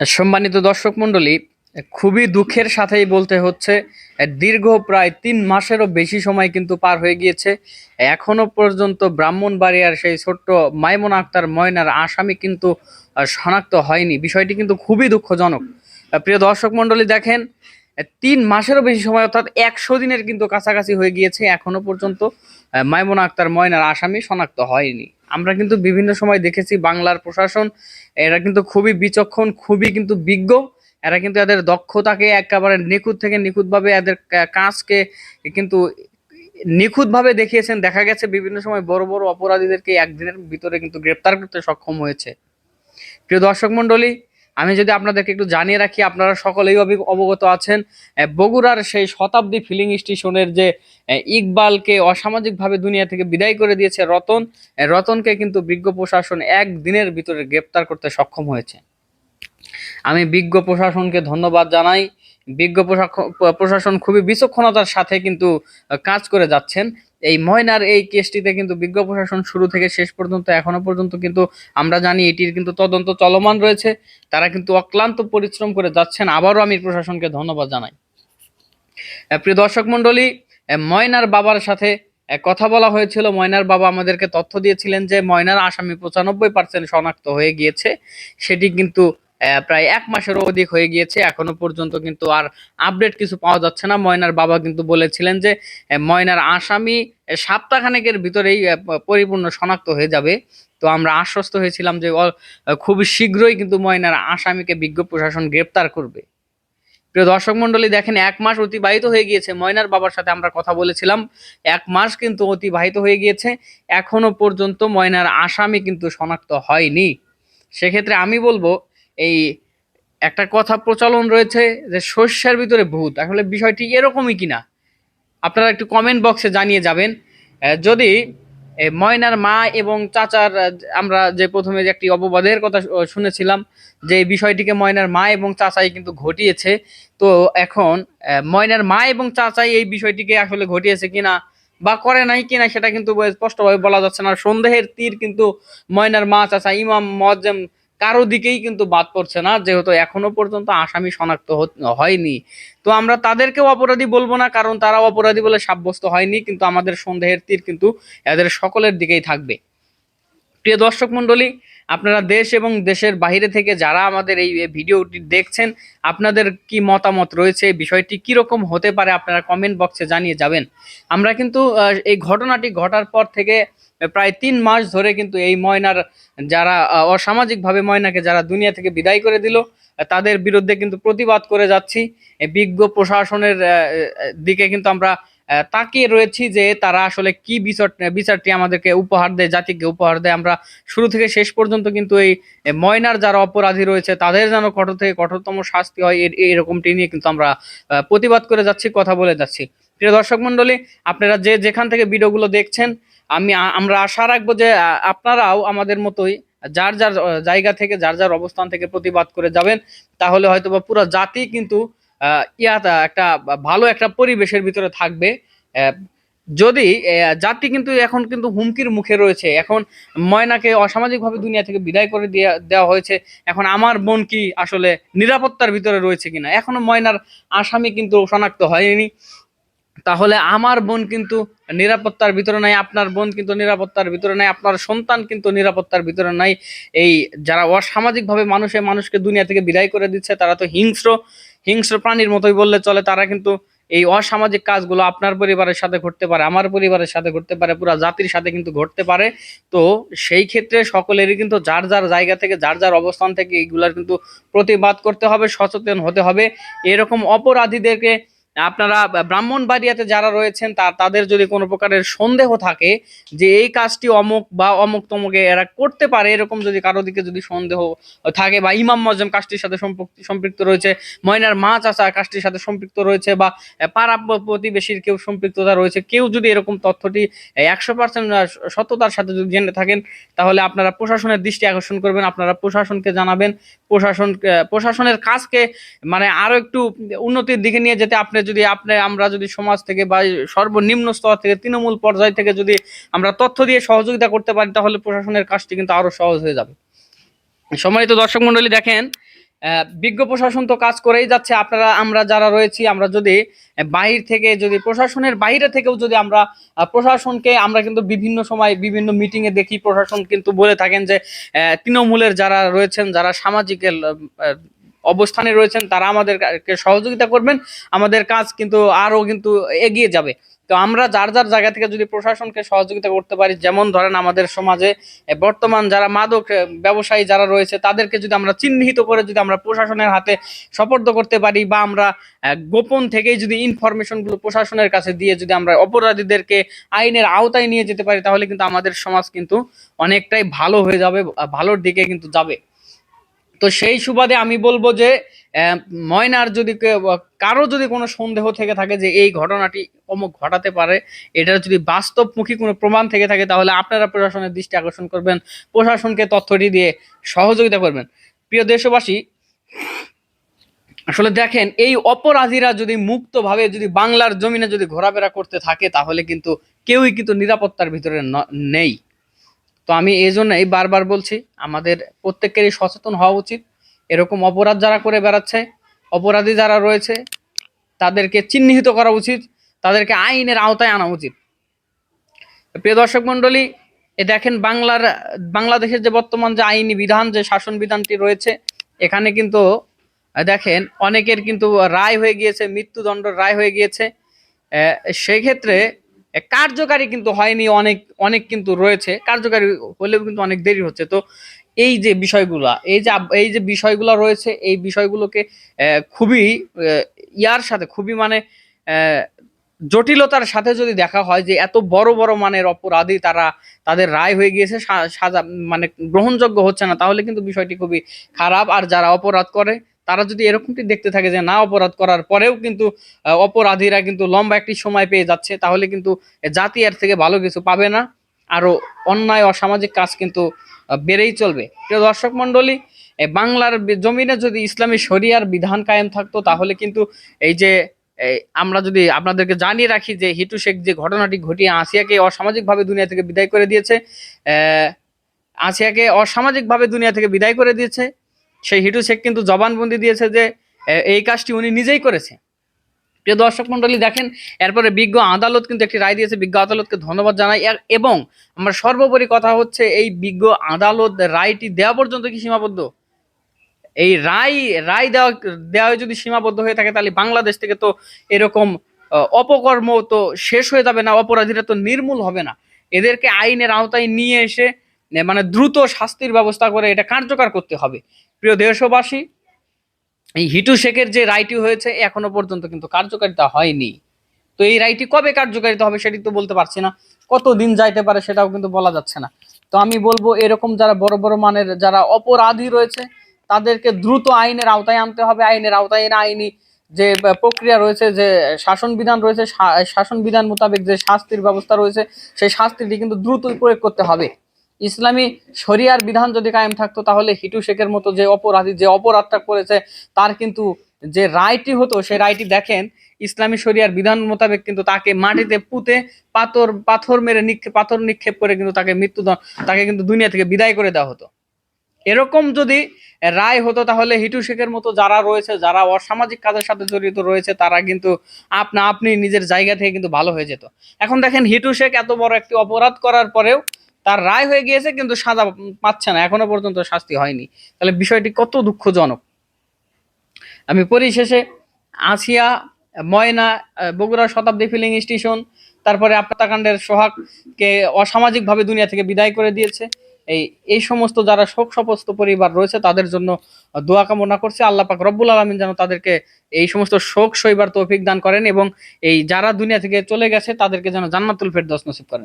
সম্মানিত দর্শক মণ্ডলী, খুবই দুঃখের সাথেই বলতে হচ্ছে, দীর্ঘ প্রায় তিন মাসেরও বেশি সময় কিন্তু পার হয়ে গিয়েছে। এখনও পর্যন্ত ব্রাহ্মণবাড়িয়ার সেই ছোট্ট মাইমুন আক্তার ময়নার আসামি কিন্তু শনাক্ত হয়নি। বিষয়টি কিন্তু খুবই দুঃখজনক। প্রিয় দর্শক মণ্ডলী, দেখেন তিন মাসেরও বেশি সময়, অর্থাৎ একশো দিনের কিন্তু কাছাকাছি হয়ে গিয়েছে এখনও পর্যন্ত। মাইমুন আক্তার ময়নার আসামি শনাক্ত হয়নি। আমরা কিন্তু বিভিন্ন সময় দেখেছি বাংলার প্রশাসন, এরা কিন্তু খুবই বিচক্ষণ, খুবই কিন্তু বিজ্ঞ। এরা কিন্তু এদের দক্ষতাকে একেবারে নিখুঁত থেকে নিখুঁতভাবে এদের কাজকে কিন্তু নিখুঁতভাবে দেখিয়েছেন। দেখা গেছে বিভিন্ন সময় বড় বড় অপরাধীদেরকে একদিনের ভিতরে কিন্তু গ্রেপ্তার করতে সক্ষম হয়েছে। প্রিয় দর্শক মণ্ডলী আমি যদি আপনাদেরকে একটু জানিয়ে রাখি, আপনারা সকলেই অবি- অবগত আছেন বগুড়ার সেই শতাব্দী ফিলিং স্টেশনের যে ইকবালকে অসামাজিকভাবে দুনিয়া থেকে বিদায় করে দিয়েছে রতন রতনকে কিন্তু বিজ্ঞ প্রশাসন এক দিনের ভিতরে গ্রেপ্তার করতে সক্ষম হয়েছে। আমি বিজ্ঞ প্রশাসনকে ধন্যবাদ জানাই। বিজ্ঞ প্রশাসন খুবই বিচক্ষণতার সাথে কিন্তু কাজ করে যাচ্ছেন। এই ময়নার এই কেসটিতে কিন্তু বিজ্ঞ প্রশাসন শুরু থেকে শেষ পর্যন্ত, এখনও পর্যন্ত কিন্তু আমরা জানি এটির কিন্তু তদন্ত চলমান রয়েছে। তারা কিন্তু অক্লান্ত পরিশ্রম করে যাচ্ছেন। আবারও আমি প্রশাসনকে ধন্যবাদ জানাই। প্রিয় দর্শক মণ্ডলী ময়নার বাবার সাথে কথা বলা হয়েছিল। ময়নার বাবা আমাদেরকে তথ্য দিয়েছিলেন যে, ময়নার আসামি পঁচানব্বই পার্সেন্ট শনাক্ত হয়ে গিয়েছে। সেটি কিন্তু প্রায় এক মাসেরও অধিক হয়ে গিয়েছে। এখনও পর্যন্ত কিন্তু আর আপডেট কিছু পাওয়া যাচ্ছে না। ময়নার বাবা কিন্তু বলেছিলেন যে ময়নার আসামি সপ্তাহখানেকের ভিতরেই পরিপূর্ণ শনাক্ত হয়ে যাবে। তো আমরা আশ্বস্ত হয়েছিলাম যে খুব শীঘ্রই কিন্তু ময়নার আসামিকে বিজ্ঞ প্রশাসন গ্রেপ্তার করবে। প্রিয় দর্শক মন্ডলী দেখেন এক মাস অতিবাহিত হয়ে গিয়েছে। ময়নার বাবার সাথে আমরা কথা বলেছিলাম। এক মাস কিন্তু অতিবাহিত হয়ে গিয়েছে। এখনও পর্যন্ত ময়নার আসামি কিন্তু শনাক্ত হয়নি। সেক্ষেত্রে আমি বলব এই একটা কথা প্রচলন রয়েছে যে শস্যের ভিতরে ভূত। আসলে বিষয়টি এরকমই কিনা? আপনারা একটু কমেন্ট বক্সে জানিয়ে যাবেন। যদি ময়নার মা এবং চাচার আমরা যে প্রথমে যে একটি অপবাদের কথা শুনেছিলাম যে বিষয়টিকে ময়নার মা এবং চাচাই কিন্তু ঘটিয়েছে, তো এখন ময়নার মা এবং চাচাই এই বিষয়টিকে আসলে ঘটিয়েছে কিনা বা করে নাই কিনা সেটা কিন্তু স্পষ্টভাবে বলা যাচ্ছে না। সন্দেহের তীর কিন্তু ময়নার মা, চাচা, ইমাম, মজ্জেম কারও দিকেই কিন্তু বাদ পড়ছে না, যেহেতু এখনও পর্যন্ত আসামি শনাক্ত হয়নি। তো আমরা তাদেরকেও অপরাধী বলব না, কারণ তারাও অপরাধী বলে সাব্যস্ত হয়নি, কিন্তু আমাদের সন্দেহের তীর কিন্তু এদের সকলের দিকেই থাকবে। প্রিয় দর্শক মণ্ডলী, আপনারা দেশ এবং দেশের বাইরে থেকে যারা আমাদের এই ভিডিওটি দেখছেন, আপনাদের কি মতামত রয়েছে? বিষয়টি কীরকম হতে পারে? আপনারা কমেন্ট বক্সে জানিয়ে যাবেন। আমরা কিন্তু এই ঘটনাটি ঘটার পর থেকে প্রায় তিন মাস ধরে কিন্তু এই ময়নার যারা অসামাজিকভাবে ময়নাকে যারা দুনিয়া থেকে বিদায় করে দিল, তাদের বিরুদ্ধে কিন্তু প্রতিবাদ করে যাচ্ছি। বিজ্ঞ প্রশাসনের দিকে কিন্তু আমরা তাকিয়ে রয়েছি যে তারা আসলে কি বিচার বিচারটি আমাদেরকে উপহার দেয়, জাতিকে উপহার দেয়। আমরা শুরু থেকে শেষ পর্যন্ত কিন্তু এই ময়নার যারা অপরাধী রয়েছে, তাদের যেন কঠোর থেকে কঠোরতম শাস্তি হয়, এর- এরকমটি নিয়ে কিন্তু আমরা প্রতিবাদ করে যাচ্ছি, কথা বলে যাচ্ছি। প্রিয় দর্শক মন্ডলী আপনারা যে যেখান থেকে ভিডিওগুলো দেখছেন, আমি আমরা আশা রাখব যে আপনারাও আমাদের মতোই যার যার জায়গা থেকে, যার যার অবস্থান থেকে প্রতিবাদ করে যাবেন। তাহলে হয়তো বা পুরো জাতি কিন্তু ইয়াটা একটা ভালো একটা পরিবেশের ভিতরে থাকবে। যদি জাতি কিন্তু এখন কিন্তু হুমকির মুখে রয়েছে। এখন ময়নাকে অসামাজিকভাবে দুনিয়া থেকে বিদায় করে দিয়ে, দেওয়া হয়েছে। এখন আমার বোন কি আসলে নিরাপত্তার ভিতরে রয়েছে কিনা? এখনও ময়নার আসামি কিন্তু শনাক্ত হয়নি। তাহলে আমার বোন কিন্তু নিরাপত্তার ভিতরে নাই, আপনার বোন কিন্তু নিরাপত্তার ভিতরে নাই, আপনার সন্তান কিন্তু নিরাপত্তার ভিতরে নাই। এই যারা অসামাজিকভাবে মানুষে মানুষকে দুনিয়া থেকে বিদায় করে দিচ্ছে, তারা তো হিংস্র। হিংস্র প্রাণীর মতোই বললে চলে, তারা কিন্তু এই অসামাজিক কাজগুলো আপনার পরিবারের সাথে ঘটতে পারে, আমার পরিবারের সাথে ঘটতে পারে, পুরো জাতির সাথে কিন্তু ঘটতে পারে। তো সেই ক্ষেত্রে সকলেরই কিন্তু যার যার জায়গা থেকে, যার যার অবস্থান থেকে এইগুলার কিন্তু প্রতিবাদ করতে হবে, সচেতন হতে হবে। এরকম অপরাধীদেরকে আপনারা ব্রাহ্মণবাড়িয়াতে যারা রয়েছেন, তা, তাদের যদি কোনো প্রকারের সন্দেহ থাকে যে এই কাজটি অমুক বা অমুক তমুকে এরা করতে পারে, এরকম যদি কারও দিকে যদি সন্দেহ থাকে বা ইমাম মজম কাজটির সাথে সম্পৃক্ত সম্পৃক্ত রয়েছে, ময়নার মা চাচা কাজটির সাথে সম্পৃক্ত রয়েছে বা পাড়া প্রতিবেশীর কেউ সম্পৃক্ততা রয়েছে, কেউ যদি এরকম তথ্যটি একশো পার্সেন্ট সততার সাথে যদি জেনে থাকেন, তাহলে আপনারা প্রশাসনের দৃষ্টি আকর্ষণ করবেন, আপনারা প্রশাসনকে জানাবেন, প্রশাসন প্রশাসনের কাজকে মানে আরও একটু উন্নতির দিকে নিয়ে যেতে আপনি যদি আপনি, আমরা যদি সমাজ থেকে বা সর্বনিম্ন স্তর থেকে, তৃণমূল পর্যায় থেকে যদি আমরা তথ্য দিয়ে সহযোগিতা করতে পারি, তাহলে প্রশাসনের কাজটি কিন্তু আরও সহজ হয়ে যাবে। সম্মানিত দর্শক মন্ডলী, দেখেন বিজ্ঞ প্রশাসন তো কাজ করেই যাচ্ছে। আপনারা, আমরা যারা রয়েছি, আমরা যদি বাহির থেকে, যদি প্রশাসনের বাইরে থেকেও যদি আমরা প্রশাসনকে, আমরা কিন্তু বিভিন্ন সময় বিভিন্ন মিটিং এ দেখি। প্রশাসন কিন্তু বলে থাকেন যে তৃণমূলের যারা রয়েছেন, যারা সামাজিক অবস্থানে রয়েছেন, তারা আমাদেরকে সহযোগিতা করবেন। আমাদের কাজ কিন্তু আরও কিন্তু এগিয়ে যাবে। তো আমরা যার যার জায়গা থেকে যদি প্রশাসনকে সহযোগিতা করতে পারি, যেমন ধরেন আমাদের সমাজে বর্তমান যারা মাদক ব্যবসায়ী যারা রয়েছে, তাদেরকে যদি আমরা চিহ্নিত করে যদি আমরা প্রশাসনের হাতে সপর্দ করতে পারি বা আমরা গোপন থেকেই যদি ইনফরমেশনগুলো প্রশাসনের কাছে দিয়ে যদি আমরা অপরাধীদেরকে আইনের আওতায় নিয়ে যেতে পারি, তাহলে কিন্তু আমাদের সমাজ কিন্তু অনেকটাই ভালো হয়ে যাবে, ভালোর দিকে কিন্তু যাবে। তো সেই সুবাদে আমি বলব যে ময়নার যদি কারও যদি কোনো সন্দেহ থেকে থাকে যে এই ঘটনাটি অমুক ঘটাতে পারে এটার যদি বাস্তবমুখী কোনো প্রমাণ থেকে থাকে, তাহলে আপনারা প্রশাসনের দৃষ্টি আকর্ষণ করবেন, প্রশাসনকে তথ্যটি দিয়ে সহযোগিতা করবেন। প্রিয় দেশবাসী, আসলে দেখেন, এই অপরাধীরা যদি মুক্তভাবে যদি বাংলার জমিনে যদি ঘোরাফেরা করতে থাকে, তাহলে কিন্তু কেউই কিন্তু নিরাপত্তার ভিতরে নেই। তো আমি এই জন্যই বারবার বলছি, আমাদের প্রত্যেকেরই সচেতন হওয়া উচিত। এরকম অপরাধ যারা করে বেড়াচ্ছে, অপরাধী যারা রয়েছে, তাদেরকে চিহ্নিত করা উচিত, তাদেরকে আইনের আওতায় আনা উচিত। প্রিয় দর্শক মন্ডলী এ দেখেন বাংলার, বাংলাদেশের যে বর্তমান যে আইনি বিধান, যে শাসন বিধানটি রয়েছে, এখানে কিন্তু, দেখেন অনেকের কিন্তু রায় হয়ে গিয়েছে মৃত্যুদণ্ড রায় হয়ে গিয়েছে। সেক্ষেত্রে কার্যকারী কিন্তু হয়নি, অনেক অনেক কিন্তু রয়েছে। কার্যকারী হলেও কিন্তু অনেক দেরি হচ্ছে। তো এই যে বিষয়গুলা, এই যে এই যে বিষয়গুলো রয়েছে, এই বিষয়গুলোকে খুবই ইয়ার সাথে, খুবই মানে জটিলতার সাথে যদি দেখা হয় যে এত বড় বড় মানের অপরাধী তারা তাদের রায় হয়ে গিয়েছে সাজা মানে গ্রহণযোগ্য হচ্ছে না, তাহলে কিন্তু বিষয়টি খুবই খারাপ। আর যারা অপরাধ করে তারা যদি এরকমটি দেখতে থাকে যে না, অপরাধ করার পরেও কিন্তু অপরাধীরা কিন্তু লম্বা একটি সময় পেয়ে যাচ্ছে, তাহলে কিন্তু জাতি এর থেকে ভালো কিছু পাবে না। আরও অন্যায় অসামাজিক কাজ কিন্তু বেড়েই চলবে। প্রিয় দর্শক মন্ডলী বাংলার জমিনে যদি ইসলামী শরিয়ার বিধান কায়েম থাকতো, তাহলে কিন্তু এই যে আমরা যদি আপনাদেরকে জানিয়ে রাখি যে হিটু শেখ যে ঘটনাটি ঘটিয়ে আসিয়াকে অসামাজিকভাবে দুনিয়া থেকে বিদায় করে দিয়েছে আসিয়াকে অসামাজিকভাবে দুনিয়া থেকে বিদায় করে দিয়েছে সেই হিটু শেখ কিন্তু জবানবন্দি দিয়েছে যে এই কাজটি উনি নিজেই করেছে। প্রিয় দর্শক মন্ডলী দেখেন, এরপরে বিজ্ঞ আদালত কিন্তু একটি রায় দিয়েছে। বিজ্ঞ আদালতকে ধন্যবাদ জানাই। এবং আমার সর্বোপরি কথা হচ্ছে, এই বিজ্ঞ আদালত রায়টি দেওয়া পর্যন্ত কি সীমাবদ্ধ? এই রায় রায় দেওয়া দেওয়া যদি সীমাবদ্ধ হয়ে থাকে, তাহলে বাংলাদেশ থেকে তো এরকম অপকর্ম তো শেষ হয়ে যাবে না, অপরাধীরা তো নির্মূল হবে না। এদেরকে আইনের আওতায় নিয়ে এসে মানে দ্রুত শাস্তির ব্যবস্থা করে এটা কার্যকর করতে হবে। প্রিয় দেশবাসী, এই হিটু শেখের যে রায়টি হয়েছে, এখনও পর্যন্ত কিন্তু কার্যকারিতা হয়নি। তো এই রায়টি কবে কার্যকারিতা হবে সেটি তো বলতে পারছি না। কত দিন যাইতে পারে সেটাও কিন্তু বলা যাচ্ছে না। তো আমি বলব, এরকম যারা বড় বড় মানের, যারা অপরাধী রয়েছে, তাদেরকে দ্রুত আইনের আওতায় আনতে হবে। আইনের আওতায় এনে আইনি যে প্রক্রিয়া রয়েছে, যে শাসন বিধান রয়েছে শাসন বিধান মোতাবেক যে শাস্তির ব্যবস্থা রয়েছে, সেই শাস্তিটি কিন্তু দ্রুতই প্রয়োগ করতে হবে। ইসলামী শরিয়ার বিধান যদি কায়েম থাকতো, তাহলে হিটু শেখের মতো যে অপরাধী, যে অপরাধটা করেছে, তার কিন্তু যে রায়টি হতো, সেই রায়টি দেখেন, ইসলামী শরিয়ার বিধান মোতাবেক কিন্তু তাকে মাটিতে পুঁতে পাথর পাথর মেরে নিক্ষেপ পাথর নিক্ষেপ করে কিন্তু তাকে মৃত্যুদণ্ড, তাকে কিন্তু দুনিয়া থেকে বিদায় করে দেওয়া হতো। এরকম যদি রায় হতো, তাহলে হিটু শেখের মতো যারা রয়েছে, যারা অসামাজিক কাজের সাথে জড়িত রয়েছে, তারা কিন্তু আপনা আপনি নিজের জায়গা থেকে কিন্তু ভালো হয়ে যেত। এখন দেখেন, হিটু শেখ এত বড় একটি অপরাধ করার পরেও তার রায় হয়ে গিয়েছে, কিন্তু সাজা পাচ্ছে না। এখনও পর্যন্ত শাস্তি হয়নি। তাহলে বিষয়টি কত দুঃখজনক? আমি পরিশেষে আসিয়া, ময়না বগুড়া শতাব্দী ফিলিং স্টেশন, তারপরে আপনাতাকাণ্ডের সোহাগকে অসামাজিকভাবে দুনিয়া থেকে বিদায় করে দিয়েছে। এই এই সমস্ত যারা শোক সপস্ত পরিবার রয়েছে, তাদের জন্য দোয়া কামনা করছে। আল্লাহ পাক রব্বুল আলমিন যেন তাদেরকে এই সমস্ত শোক সইবার তৌফিক দান করেন এবং এই যারা দুনিয়া থেকে চলে গেছে, তাদেরকে যেন জান্নাতুল ফেরদৌস নসিব করেন।